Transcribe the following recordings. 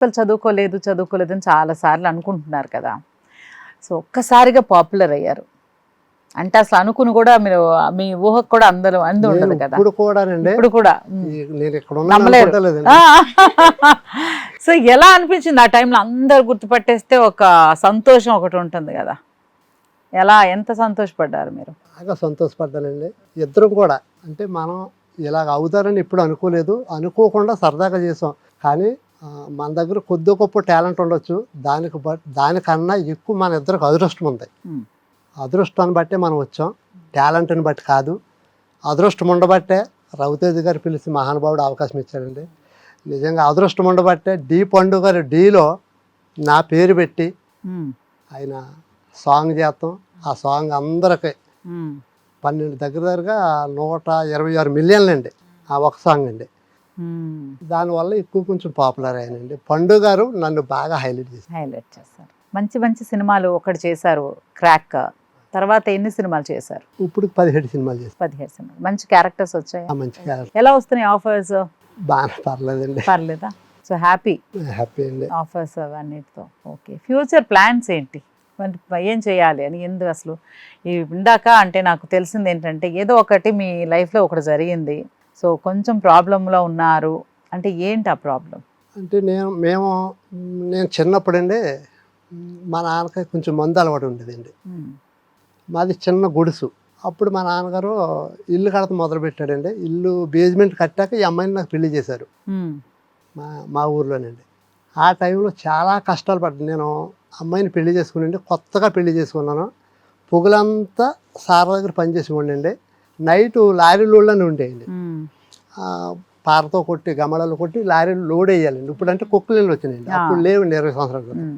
అసలు చదువుకోలేదు చదువుకోలేదు అని చాలా సార్లు అనుకుంటున్నారు కదా. సో ఒక్కసారిగా పాపులర్ అయ్యారు. అంటే అసలు అనుకుని కూడా మీరు మీ ఊహకు కూడా అందరూ అంది ఉండదు కదా. ఇప్పుడు ఇప్పుడు కూడా! సో ఎలా అనిపించింది ఆ టైంలో అందరు గుర్తుపట్టేస్తే ఒక సంతోషం ఒకటి ఉంటుంది కదా. ఎలా ఎంత సంతోషపడ్డారు మీరు? బాగా సంతోషపడ్డానండి. ఇద్దరం కూడా. అంటే మనం ఇలాగ అవుతారని ఎప్పుడు అనుకోలేదు. అనుకోకుండా సరదాగా చేసాం. కానీ మన దగ్గర కొద్ది గొప్ప టాలెంట్ ఉండొచ్చు దానికి బట్ దానికన్నా ఎక్కువ మన ఇద్దరికి అదృష్టం ఉంది. అదృష్టాన్ని బట్టే మనం వచ్చాం టాలెంట్ని బట్టి కాదు అదృష్టం ఉండబట్టే రవితేజ గారు పిలిచి మహానుభావుడు అవకాశం ఇచ్చాడండి నిజంగా అదృష్టం ఉండబట్టే డి పండు గారు డీలో నా పేరు పెట్టి. ఆయన సాంగ్ చేస్తాం ఆ సాంగ్ అందరికి. పన్నెండు దగ్గర దగ్గరగా నూట ఇరవై ఆరు మిలియన్లు అండి ఆ ఒక సాంగ్ అండి. దానివల్ల ఎక్కువ కొంచెం పాపులర్ అయ్యానండి పండు గారు నన్ను బాగా హైలైట్ చేశారు. హైలైట్ చేశారు. మంచి మంచి సినిమాలు ఒకటి చేశారు క్రాక్ తర్వాత ఎన్ని సినిమాలు చేశారు? ఇప్పుడు పదిహేడు సినిమాలు చేశాను పదిహేడు సినిమాలు. మంచి క్యారెక్టర్స్ వచ్చాయి? ఆ మంచి క్యారెక్టర్ ఎలా వస్తున్నాయి ఆఫర్స్ బాగా పర్లేదండి. పర్లేదా? సో హ్యాపీ హ్యాపీ అండి. ఆఫర్స్ అవన్నిటితో. ఓకే ఫ్యూచర్ ప్లాన్స్ ఏంటి? ఏం చేయాలి అని ఎందుకు అసలు? ఇందాక అంటే నాకు తెలిసింది ఏంటంటే ఏదో ఒకటి మీ లైఫ్లో ఒకటి జరిగింది. సో కొంచెం ప్రాబ్లంలో ఉన్నారు. అంటే ఏంటి ఆ ప్రాబ్లం అంటే నేను మేము నేను చిన్నప్పుడండి మా నాన్నకి కొంచెం మందు అలవాటు ఉండేదండి. మాది చిన్న గుడుసు. అప్పుడు మా నాన్నగారు ఇల్లు కడత మొదలు పెట్టాడండి ఇల్లు బేస్మెంట్ కట్టాక ఈ అమ్మాయిని నాకు పెళ్ళి చేశారు. మా మా ఊర్లోనండి. ఆ టైంలో చాలా కష్టాలు పడ్డాను నేను అమ్మాయిని పెళ్ళి చేసుకుని కొత్తగా పెళ్ళి చేసుకున్నాను. పొగులంతా సార్ దగ్గర పనిచేసేవాడినండి. నైట్ లారీలోనే ఉండేయండి. పారతో కొట్టి గమడలు కొట్టి లారీలు లోడ్ వేయాలండి. ఇప్పుడు అంటే కుక్కలు వచ్చినాయండి. అప్పుడు లేవండి ఇరవై సంవత్సరాల క్రితం.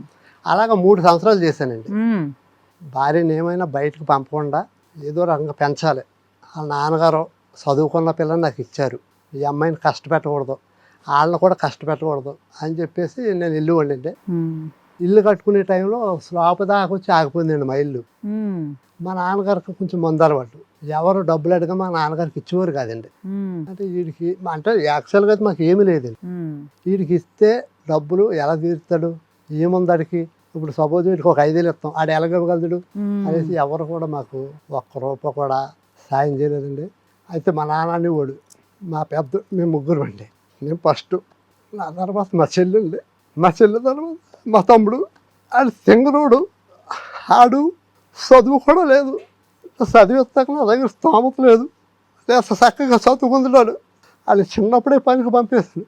అలాగా మూడు సంవత్సరాలు చేశానండి. భార్యని ఏమైనా బయటకు పంపకుండా ఏదో రకంగా పెంచాలి. వాళ్ళ నాన్నగారు చదువుకున్న పిల్లని నాకు ఇచ్చారు. ఈ అమ్మాయిని కష్టపెట్టకూడదు. వాళ్ళని కూడా కష్టపెట్టకూడదు అని చెప్పేసి నేను ఇల్లు వండిండే ఇల్లు కట్టుకునే టైంలో స్లాప్ దాకా వచ్చి ఆగిపోయిందండి మా ఇల్లు. మా నాన్నగారికి కొంచెం మందాలు పట్టు ఎవరు డబ్బులు అడిగా మా నాన్నగారికి ఇచ్చేవారు కాదండి. అంటే వీడికి అంటే యాక్చువల్గా అయితే మాకు ఏమీ లేదండి. వీడికి ఇస్తే డబ్బులు ఎలా తీరుతాడు? ఏముంది ఆడికి? ఇప్పుడు సపోజ్ వీడికి ఒక ఐదేళ్ళు ఇస్తాం. ఆడు ఎలా ఇవ్వగలడు అనేసి ఎవరు కూడా మాకు ఒక్క రూపాయి కూడా సాయం చేయలేదండి. అయితే మా నాన్న అనేవాడు మా పెద్ద మేము ముగ్గురు అండి. నేను ఫస్ట్ నా తర్వాత మా చెల్లెండి మా చెల్లి తర్వాత మా తమ్ముడు. ఆడు సింగరోడు. ఆడు చదువు కూడా లేదు. చదివిస్తాక నా దగ్గర స్తోమత లేదు. లేక చక్కగా చదువుకుంటున్నాడు. ఆడు చిన్నప్పుడే పనికి పంపేస్తాడు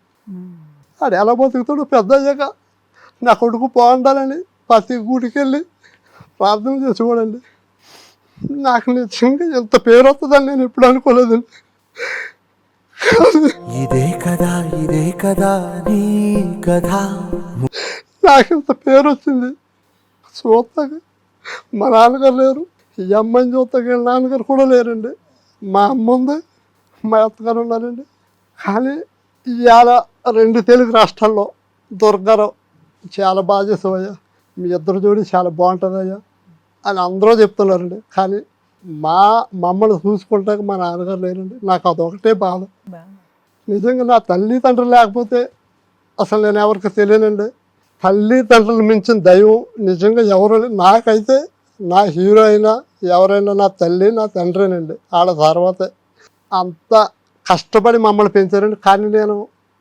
ఆడు ఎలా బతుకుతాడు పెద్ద అయ్యాక నా కొడుకు బాగుండాలని ప్రతి గుడికి వెళ్ళి ప్రార్థన చేసుకోడండి నాకు నిజంగా ఎంత పేరు వస్తుందని నేను ఎప్పుడు అనుకోలేదండి. ఇదే కదా ఇదే కదా నీ కథ. నాకు ఇంత పేరు వచ్చింది. చూస్తాక మా నాన్నగారు లేరు. ఈ అమ్మాయిని చూస్తాక వీళ్ళ నాన్నగారు కూడా లేరండి మా అమ్మ ఉంది మా అత్తగారు ఉన్నారండి కానీ ఇవాళ రెండు తెలుగు రాష్ట్రాల్లో దుర్గారావు చాలా బాగా చేసావయ్యా మీ ఇద్దరు జోడి చాలా బాగుంటుందయ్యా అని అందరూ చెప్తున్నారండి కానీ మా మమ్మల్ని చూసుకుంటాక మా నాన్నగారు లేరండి నాకు అదొకటే బాధ నిజంగా నా తల్లిదండ్రులు లేకపోతే అసలు నేను ఎవరికి తెలియనండి తల్లిదండ్రులు మించిన దైవం నిజంగా ఎవరు నాకైతే నా హీరో అయినా ఎవరైనా నా తల్లి నా తండ్రినండి. ఆడ తర్వాతే అంత కష్టపడి మమ్మల్ని పెంచారండి. కానీ నేను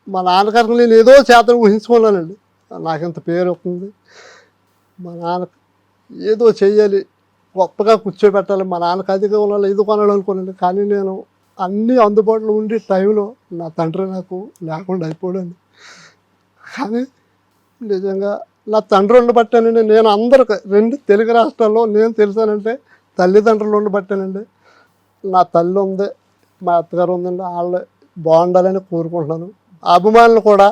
మా నాన్నగారిని నేను ఏదో చేతను ఊహించుకున్నానండి. ఇంత పేరు వస్తుంది. మా నాన్న ఏదో చేయాలి గొప్పగా కూర్చోబెట్టాలి. మా నాన్నకి అది కొనాలి ఇది కొనాలి అనుకున్నాను. కానీ నేను అన్నీ అందుబాటులో ఉండి టైంలో నా తండ్రి నాకు లేకుండా అయిపోయాడండి. కానీ నిజంగా నా తండ్రి ఉండబట్టానండి నేను అందరికి రెండు తెలుగు రాష్ట్రాల్లో నేను తెలిసానంటే తల్లిదండ్రులు ఉండబట్టానండి నా తల్లి ఉంది మా అత్తగారు ఉందండి. వాళ్ళు బాగుండాలని కోరుకుంటున్నాను. అభిమానులు కూడా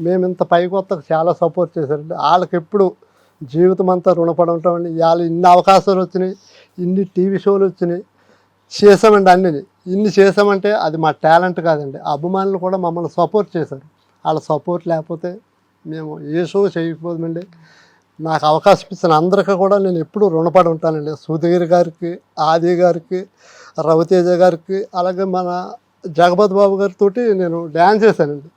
మేము ఇంత పైకొత్తకు చాలా సపోర్ట్ చేశారండి. వాళ్ళకి ఎప్పుడు జీవితం అంతా రుణపడి ఉంటామండి. వాళ్ళు ఇన్ని అవకాశాలు వచ్చినాయి ఇన్ని టీవీ షోలు వచ్చినాయి. చేసామండి అన్నీ. ఇన్ని చేసామంటే అది మా టాలెంట్ కాదండి. అభిమానులు కూడా మమ్మల్ని సపోర్ట్ చేశారు. వాళ్ళ సపోర్ట్ లేకపోతే మేము ఏ షో చేయకపోదామండి. నాకు అవకాశం ఇచ్చిన అందరికీ కూడా నేను ఎప్పుడూ రుణపడి ఉంటానండి. సుధీర్ గారికి ఆది గారికి రవితేజ గారికి అలాగే మన జగపతి బాబు గారితో నేను డ్యాన్స్ చేశానండి.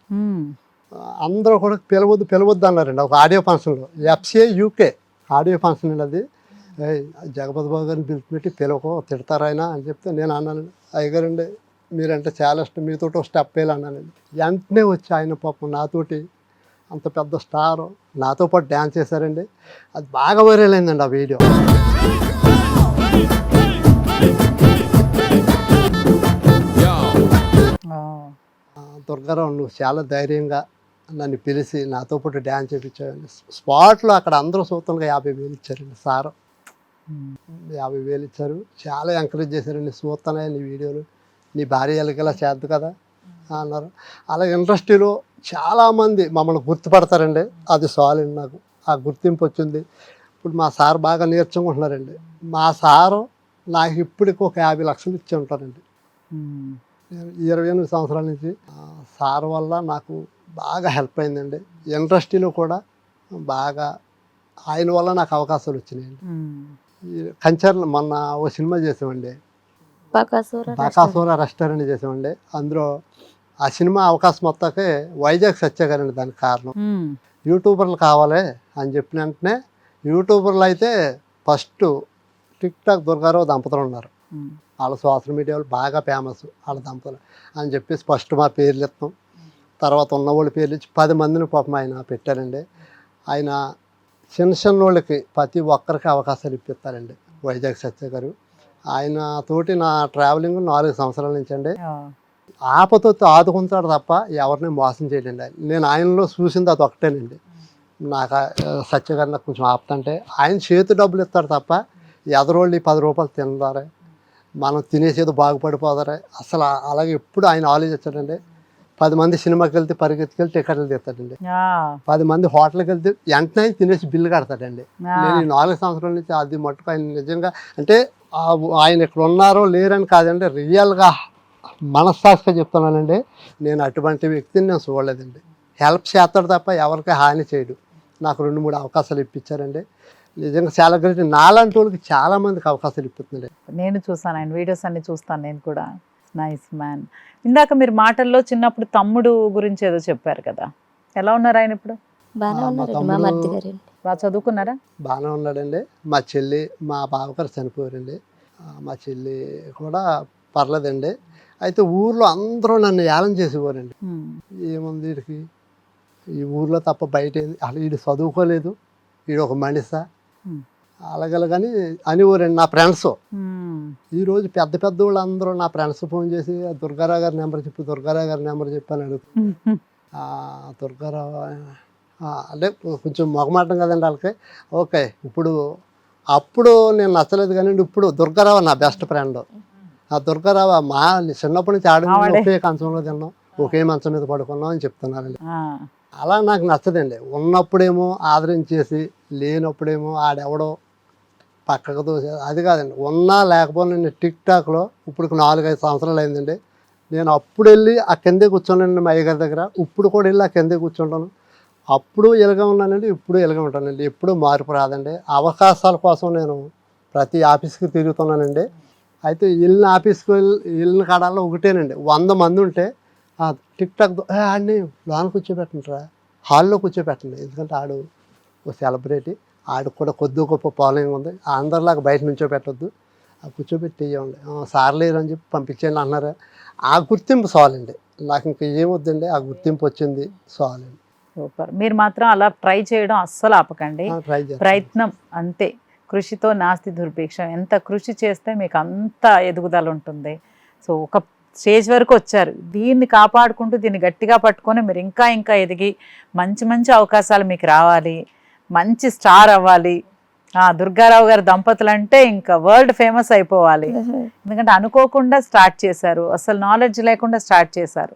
అందరూ కూడా పిలవద్దు పిలవద్దు అన్నారండి. ఒక ఆడియో ఫంక్షన్లో. ఎఫ్సిఏ యూకే ఆడియో ఫంక్షన్ అండి అది. జగపతి బాబు గారిని పిలిచిపెట్టి పిలవకో తిడతారాయన అని చెప్తే నేను అన్నానండి. అయ్యగారండి మీరంటే చాలా ఇష్టం మీతో ఒక స్టెప్ వేయాలి అన్నానండి. వెంటనే వచ్చి ఆయన పాపం నాతోటి అంత పెద్ద స్టార్. నాతో పాటు డ్యాన్స్ చేశారండి. అది బాగా వైరల్ అయిందండి ఆ వీడియో. దుర్గారావు నువ్వు చాలా ధైర్యంగా నన్ను పిలిచి నాతో పాటు డ్యాన్స్ చేయించావండి స్పాట్లో అక్కడ అందరూ సూత్రంగా యాభై వేలు ఇచ్చారండి సార్. యాభై వేలు ఇచ్చారు. చాలా ఎంకరేజ్ చేశారండి చూస్తానే నీ వీడియోలు. నీ భార్య ఎలాగేలా చేద్దు కదా. అన్నారు. అలాగే ఇండస్ట్రీలో చాలామంది మమ్మల్ని గుర్తుపడతారండి. అది సాలండి నాకు. ఆ గుర్తింపు వచ్చింది. ఇప్పుడు మా సార్ బాగా నేర్చుకుంటున్నారండి. మా సారు నాకు ఇప్పటికి ఒక యాభై లక్షలు ఇచ్చి ఉంటారండి. ఇరవై ఎనిమిది సంవత్సరాల నుంచి సార్ వల్ల నాకు బాగా హెల్ప్ అయిందండి. ఇండస్ట్రీలో కూడా బాగా ఆయన వల్ల నాకు అవకాశాలు వచ్చినాయండి. కంచర్లు మొన్న ఓ సినిమా చేసామండి. బకాసుర రెస్టారెంట్. చేసామండి. అందులో ఆ సినిమా అవకాశం మొత్తాకే వైజాగ్ సత్య గారండి దానికి కారణం. యూట్యూబర్లు కావాలి అని చెప్పిన వెంటనే యూట్యూబర్లు అయితే ఫస్ట్ టిక్ టాక్ దుర్గారావు దంపతులు ఉన్నారు. వాళ్ళ సోషల్ మీడియాలో బాగా ఫేమస్ వాళ్ళ దంపతులు అని చెప్పేసి ఫస్ట్ మా పేర్లు ఇస్తాం. తర్వాత ఉన్న వాళ్ళ పేర్లు ఇచ్చి పది మందిని పాపం ఆయన పెట్టారండి. ఆయన చిన్న చిన్న వాళ్ళకి ప్రతి ఒక్కరికి అవకాశాలు ఇప్పిస్తారండి వైజాగ్ సత్య గారు ఆయన తోటి నా ట్రావెలింగ్ నాలుగు సంవత్సరాల నుంచి అండి. ఆపతో ఆదుకుంటాడు తప్ప ఎవరిని మోసం చేయడండి ఆయన నేను ఆయనలో చూసింది అది ఒకటేనండి నాకు ఆ, సత్య గారు నాకు కొంచెం ఆపుతంటే ఆయన చేతి డబ్బులు ఇస్తాడు తప్ప ఎదరోళ్ళు ఈ పది రూపాయలు తినదారే మనం తినేసేది బాగుపడిపోదారే అసలు అలాగే ఎప్పుడు ఆయన ఆలోచించాడండి. పది మంది సినిమాకి వెళ్తే పరిగెత్తుకెళ్ళి టికెట్లు తీస్తాడండి. పది మంది హోటల్కి వెళ్తే వెంటనే తినేసి బిల్లు కడతాడండి. నేను ఈ నాలుగు సంవత్సరాల నుంచి అది మట్టుకు ఆయన నిజంగా అంటే ఆయన ఇక్కడ ఉన్నారో లేరని కాదండి రియల్గా మనస్సాక్షిగా చెప్తున్నానండి. నేను అటువంటి వ్యక్తిని నేను చూడలేదండి. హెల్ప్ చేస్తాడు తప్ప ఎవరికి హాని చేయడు. నాకు రెండు మూడు అవకాశాలు ఇప్పించారండి. నిజంగా చాలా గ్రేట్. నాలాంటి వాళ్ళకి చాలా మందికి అవకాశాలు ఇప్పిస్తున్నాడు నేను చూసాను ఆయన వీడియోస్ అన్ని చూస్తాను నేను కూడా. నైస్ మ్యాన్ ఇందాక మీరు మాటల్లో చిన్నప్పుడు తమ్ముడు గురించి ఏదో చెప్పారు కదా. ఎలా ఉన్నారు ఆయన ఇప్పుడు? బాగానే మా ఉన్నారండి మా తమ్ముడు- మరిది గారు బాగా చదువుకున్నారా? బాగానే ఉన్నాడండి. మా చెల్లి మా బావగారు చనిపోయారండి. మా చెల్లి కూడా పర్లేదండి. అయితే ఊర్లో అందరూ నన్ను ఏలం చేసేవారండి. ఏముంది వీడికి ఈ ఊర్లో తప్ప బయట అసలు వీడు చదువుకోలేదు. వీడు ఒక మనిష. Hmm. అలాగలగని అనేవారండి నా ఫ్రెండ్స్. ఈరోజు పెద్ద పెద్ద వాళ్ళు అందరూ నా ఫ్రెండ్స్ ఫోన్ చేసి "ఆ దుర్గారావు గారి నెంబర్ చెప్పు దుర్గారావు గారి నెంబర్ చెప్పు అని అడుగుతారు ఉమ్, ఆ, దుర్గారావు అంటే కొంచెం మొగమాటం కదండి వాళ్ళకి. ఓకే ఇప్పుడు అప్పుడు నేను నచ్చలేదు కానీ ఇప్పుడు దుర్గారావు నా బెస్ట్ ఫ్రెండ్. ఆ దుర్గారావు మా చిన్నప్పటి నుంచి ఆడ. ఒకే కంచంలో తిన్నాం ఒకే మంచం మీద పడుకున్నాం అని చెప్తున్నారండి. ఆ, అలా నాకు నచ్చదండి. ఉన్నప్పుడేమో ఆదరించేసి లేనప్పుడేమో ఆడెవడో పక్కకు దోసే అది కాదండి. ఉన్నా లేకపోయినా నేను టిక్ టాక్లో ఇప్పుడు నాలుగైదు సంవత్సరాలు అయిందండి. నేను అప్పుడు వెళ్ళి ఆ కిందే కూర్చోనండి మా అయ్యగారి దగ్గర. ఇప్పుడు కూడా వెళ్ళి ఆ కిందే కూర్చుంటాను. అప్పుడు ఇలాగే ఉన్నానండి ఇప్పుడు ఇలాగే ఉంటానండి. ఎప్పుడూ మార్పు రాదండి. అవకాశాల కోసం నేను ప్రతి ఆఫీస్కి తిరుగుతున్నానండి. అయితే వెళ్ళిన ఆఫీస్కి వెళ్ళి వెళ్ళిన కాడాల్లో ఒకటేనండి. వంద మంది ఉంటే టిక్ టాక్ దో- ఏ ఆడిని లోన కూర్చోబెట్టండిరా. హాల్లో కూర్చోబెట్టండి. ఎందుకంటే ఆడు ఓ సెలబ్రిటీ ఆడికి కూడా కొద్ది గొప్ప ఫాలోయింగ్ ఉంది. అందరిలాగా బయట నుంచో పెట్టొద్దు. ఆ కూర్చోబెట్టి ఇవ్వండి సార్ లేరు అని చెప్పి పంపించండి అన్నారు ఆ గుర్తింపు చాలండి. నాకు ఇంకా ఏమొద్దండి? ఆ గుర్తింపు వచ్చింది చాలండి. సూపర్. మీరు మాత్రం అలా ట్రై చేయడం అస్సలు ఆపకండి. ప్రయత్నం అంతే. కృషితో నాస్తి దుర్భిక్షం. ఎంత కృషి చేస్తే మీకు అంత ఎదుగుదల ఉంటుంది. సో ఒక స్టేజ్ వరకు వచ్చారు. దీన్ని కాపాడుకుంటూ దీన్ని గట్టిగా పట్టుకొని మీరు ఇంకా ఇంకా ఎదిగి మంచి మంచి అవకాశాలు మీకు రావాలి. మంచి స్టార్ అవ్వాలి. ఆ దుర్గారావు గారి దంపతులు అంటే ఇంకా వరల్డ్ ఫేమస్ అయిపోవాలి. ఎందుకంటే అనుకోకుండా స్టార్ట్ చేశారు. అసలు నాలెడ్జ్ లేకుండా స్టార్ట్ చేశారు.